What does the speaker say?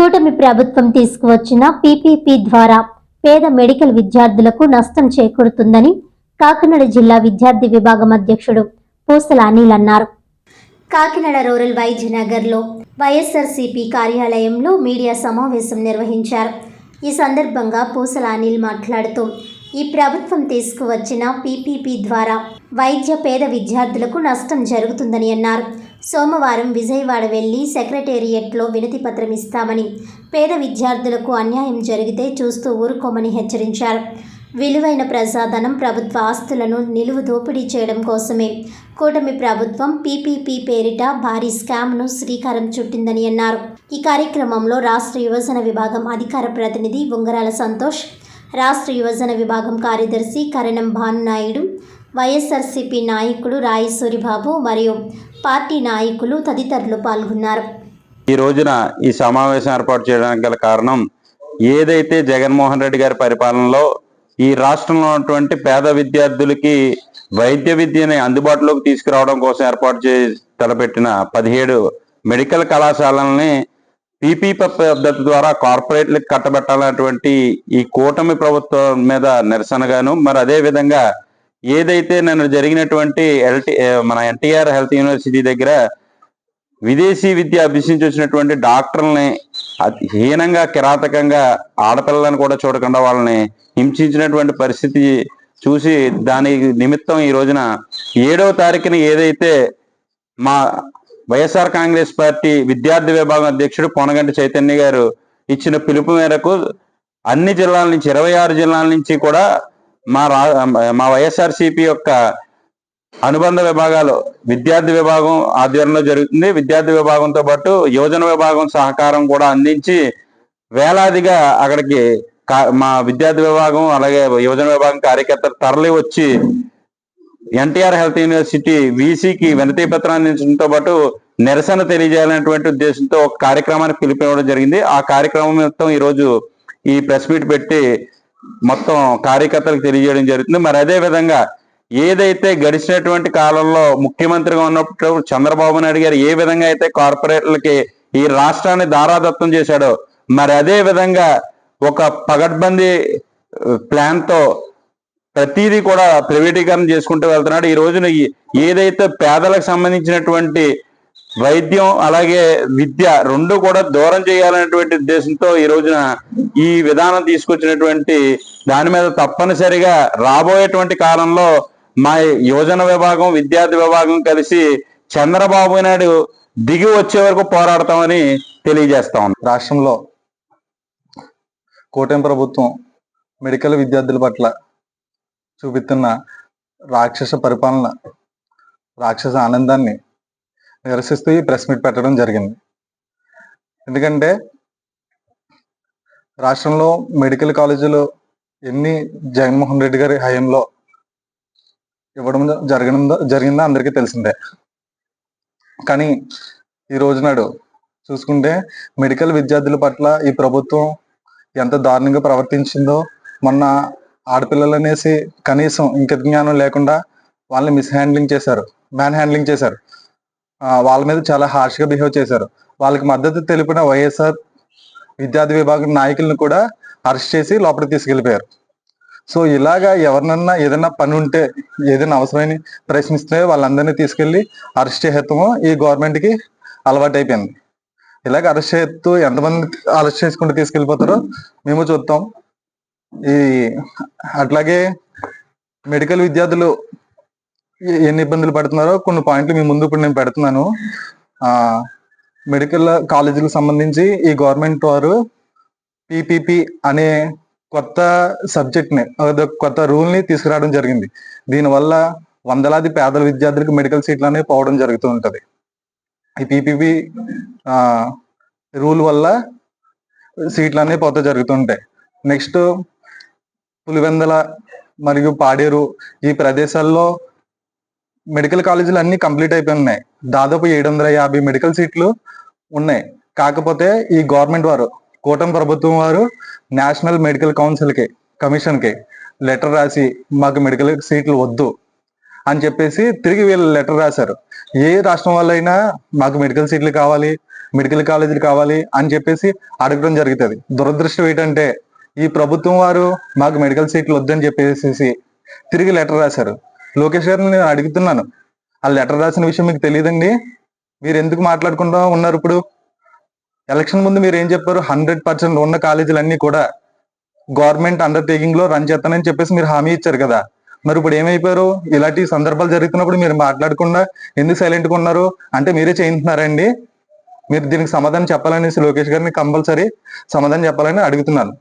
కూటమి ప్రభుత్వం తీసుకువచ్చిన పీపీపీ ద్వారా పేద మెడికల్ విద్యార్థులకు నష్టం చేకూరుతుందని కాకినాడ జిల్లా విద్యార్థి విభాగం అధ్యక్షుడు పూసల అనిల్ అన్నారు. కాకినాడ రూరల్ వైద్యనగర్లో వైఎస్ఆర్సీపీ కార్యాలయంలో మీడియా సమావేశం నిర్వహించారు. ఈ సందర్భంగా పూసల అనిల్ మాట్లాడుతూ ఈ ప్రభుత్వం తీసుకువచ్చిన పీపీపీ ద్వారా వైద్య పేద విద్యార్థులకు నష్టం జరుగుతుందని అన్నారు. సోమవారం విజయవాడ వెళ్ళి సెక్రటేరియట్లో వినతిపత్రం ఇస్తామని పేద విద్యార్థులకు అన్యాయం జరిగితే చూస్తూ ఊరుకోమని హెచ్చరించారు. విలువైన ప్రజాధనం ప్రభుత్వ ఆస్తులను నిలువు దోపిడీ చేయడం కోసమే. కూటమి ప్రభుత్వం పీపీపీ పేరిట భారీ స్కామ్ను శ్రీకారం చుట్టిందని అన్నారు. ఈ కార్యక్రమంలో రాష్ట్ర యువజన విభాగం అధికార ప్రతినిధి ఉంగరాల సంతోష్ రాష్ట్ర యువజన విభాగం కార్యదర్శి కరణం భానునాయుడు వైఎస్ఆర్సీపీ నాయకుడు రాయసూరిబాబు మరియు పార్టీ నాయకులు తదితరులు పాల్గొన్నారు. ఈ రోజున ఈ సమావేశం ఏర్పాటు చేయడానికి గల కారణం ఏదైతే జగన్మోహన్ రెడ్డి గారి పరిపాలనలో ఈ రాష్ట్రంలో ఉన్నటువంటి పేద విద్యార్థులకి వైద్య విద్యని అందుబాటులోకి తీసుకురావడం కోసం ఏర్పాటు చే తలపెట్టిన పదిహేడు మెడికల్ కళాశాలల్ని పీపీ పద్ధతి ద్వారా కార్పొరేట్లకు కట్టబెట్టాలన్నటువంటి ఈ కూటమి ప్రభుత్వం మీద నిరసనగాను మరి అదే విధంగా ఏదైతే నన్ను జరిగినటువంటి ఎల్టీ మన ఎన్టీఆర్ హెల్త్ యూనివర్సిటీ దగ్గర విదేశీ విద్య అభ్యసించి వచ్చినటువంటి డాక్టర్లని అతి హీనంగా కిరాతకంగా ఆడపిల్లలను కూడా చూడకుండా వాళ్ళని హింసించినటువంటి పరిస్థితి చూసి దాని నిమిత్తం ఈ రోజున ఏడవ తారీఖున ఏదైతే మా వైఎస్ఆర్ కాంగ్రెస్ పార్టీ విద్యార్థి విభాగం అధ్యక్షుడు పొనగంటి చైతన్య గారు ఇచ్చిన పిలుపు మేరకు అన్ని జిల్లాల నుంచి ఇరవై ఆరు జిల్లాల నుంచి కూడా మా రా మా వైఎస్ఆర్సిపి యొక్క అనుబంధ విభాగాలు విద్యార్థి విభాగం ఆధ్వర్యంలో జరుగుతుంది. విద్యార్థి విభాగంతో పాటు యువజన విభాగం సహకారం కూడా అందించి వేలాదిగా అక్కడికి మా విద్యార్థి విభాగం అలాగే యువజన విభాగం కార్యకర్తలు తరలి వచ్చి ఎన్టీఆర్ హెల్త్ యూనివర్సిటీ వీసీకి వినతి పత్రం అందించడంతో పాటు నిరసన తెలియజేయాలనేటువంటి ఉద్దేశంతో ఒక కార్యక్రమానికి పిలిపివ్వడం జరిగింది. ఆ కార్యక్రమం మొత్తం ఈరోజు ఈ ప్రెస్ మీట్ పెట్టి మొత్తం కార్యకర్తలకు తెలియజేయడం జరుగుతుంది. మరి అదే విధంగా ఏదైతే గడిచినటువంటి కాలంలో ముఖ్యమంత్రిగా ఉన్నప్పుడు చంద్రబాబు నాయుడు గారు ఏ విధంగా అయితే కార్పొరేట్లకి ఈ రాష్ట్రాన్ని దారాదత్తం చేశాడో మరి అదే విధంగా ఒక పగడ్బందీ ప్లాన్తో ప్రతిదీ కూడా ప్రైవేటీకరణ చేసుకుంటూ వెళ్తున్నాడు. ఈ రోజున ఏదైతే పేదలకు సంబంధించినటువంటి వైద్యం అలాగే విద్య రెండు కూడా దూరం చేయాలనేటువంటి ఉద్దేశంతో ఈ రోజున ఈ విధానం తీసుకొచ్చినటువంటి దాని మీద తప్పనిసరిగా రాబోయేటువంటి కాలంలో మా యువజన విభాగం విద్యార్థి విభాగం కలిసి చంద్రబాబు నాయుడు దిగి వచ్చే వరకు పోరాడతామని తెలియజేస్తా ఉన్నాం. రాష్ట్రంలో కూటమి ప్రభుత్వం మెడికల్ విద్యార్థుల పట్ల చూపిస్తున్న రాక్షస పరిపాలన రాక్షస ఆనందాన్ని నిరసిస్తూ ఈ ప్రెస్ మీట్ పెట్టడం జరిగింది. ఎందుకంటే రాష్ట్రంలో మెడికల్ కాలేజీలు ఎన్ని జగన్మోహన్ రెడ్డి గారి హయాంలో ఇవ్వడం జరగడం జరిగిందో అందరికీ తెలిసిందే. కానీ ఈ రోజు నాడు చూసుకుంటే మెడికల్ విద్యార్థుల పట్ల ఈ ప్రభుత్వం ఎంత దారుణంగా ప్రవర్తించిందో మొన్న ఆడపిల్లలు అనేసి కనీసం ఇంక జ్ఞానం లేకుండా వాళ్ళని మిస్ హ్యాండ్లింగ్ చేశారు. మ్యాన్ హ్యాండ్లింగ్ చేశారు. వాళ్ళ మీద చాలా హార్ష్గా గా బిహేవ్ చేశారు. వాళ్ళకి మద్దతు తెలిపిన వైఎస్ఆర్ విద్యార్థి విభాగం నాయకులను కూడా అరెస్ట్ చేసి లోపలికి తీసుకెళ్ళిపోయారు సో ఇలాగా ఎవరినన్నా ఏదైనా పని ఉంటే ఏదైనా అవసరమైన ప్రశ్నిస్తే వాళ్ళందరినీ తీసుకెళ్ళి అరెస్ట్ చేసేస్తామో ఈ గవర్నమెంట్కి అలవాటు అయిపోయింది. ఇలాగ అరెస్ట్ చేస్తూ ఎంతమంది అరెస్ట్ చేసుకుంటూ తీసుకెళ్ళిపోతారో మేము చూస్తాం ఈ అట్లాగే మెడికల్ విద్యార్థులు ఎన్ని ఇబ్బందులు పడుతున్నారో కొన్ని పాయింట్లు మీ ముందు ఇప్పుడు నేను పెడుతున్నాను. ఆ మెడికల్ కాలేజీలకు సంబంధించి ఈ గవర్నమెంట్ వారు పిపిపి అనే కొత్త సబ్జెక్ట్ని కొత్త రూల్ని తీసుకురావడం జరిగింది. దీనివల్ల వందలాది పేదల విద్యార్థులకు మెడికల్ సీట్లు అనేవి పోవడం జరుగుతూ ఉంటుంది. ఈ పిపిపి రూల్ వల్ల సీట్లు అనేవి పోతే జరుగుతుంటాయి నెక్స్ట్ పులివెందల మరియు పాడేరు ఈ ప్రదేశాల్లో మెడికల్ కాలేజీలు అన్ని కంప్లీట్ అయిపోయి ఉన్నాయి. దాదాపు ఏడు వందల యాభై మెడికల్ సీట్లు ఉన్నాయి. కాకపోతే ఈ గవర్నమెంట్ వారు కూటమి ప్రభుత్వం వారు నేషనల్ మెడికల్ కౌన్సిల్కి కమిషన్కి లెటర్ రాసి మాకు మెడికల్ సీట్లు వద్దు అని చెప్పేసి తిరిగి వీళ్ళు లెటర్ రాశారు. ఏ రాష్ట్రం వాళ్ళైనా మాకు మెడికల్ సీట్లు కావాలి మెడికల్ కాలేజీలు కావాలి అని చెప్పేసి అడగడం జరుగుతుంది. దురదృష్టం ఏంటంటే ఈ ప్రభుత్వం వారు మాకు మెడికల్ సీట్లు వద్దని చెప్పేసి తిరిగి లెటర్ రాశారు. లోకేష్ గారిని నేను అడుగుతున్నాను. ఆ లెటర్ రాసిన విషయం మీకు తెలియదండి. మీరు ఎందుకు మాట్లాడుకుంటూ ఉన్నారు ఇప్పుడు? ఎలక్షన్ ముందు మీరు ఏం చెప్పారు? హండ్రెడ్ పర్సెంట్ ఉన్న కాలేజీలన్నీ కూడా గవర్నమెంట్ అండర్టేకింగ్లో రన్ చేస్తానని చెప్పేసి మీరు హామీ ఇచ్చారు కదా. మరి ఇప్పుడు ఏమైపోయారు? ఇలాంటి సందర్భాలు జరుగుతున్నప్పుడు మీరు మాట్లాడకుండా ఎందుకు సైలెంట్గా ఉన్నారు? అంటే మీరే చేయించున్నారండి మీరు దీనికి సమాధానం చెప్పాలనేసి లోకేష్ గారిని కంపల్సరీ సమాధానం చెప్పాలని అడుగుతున్నాను.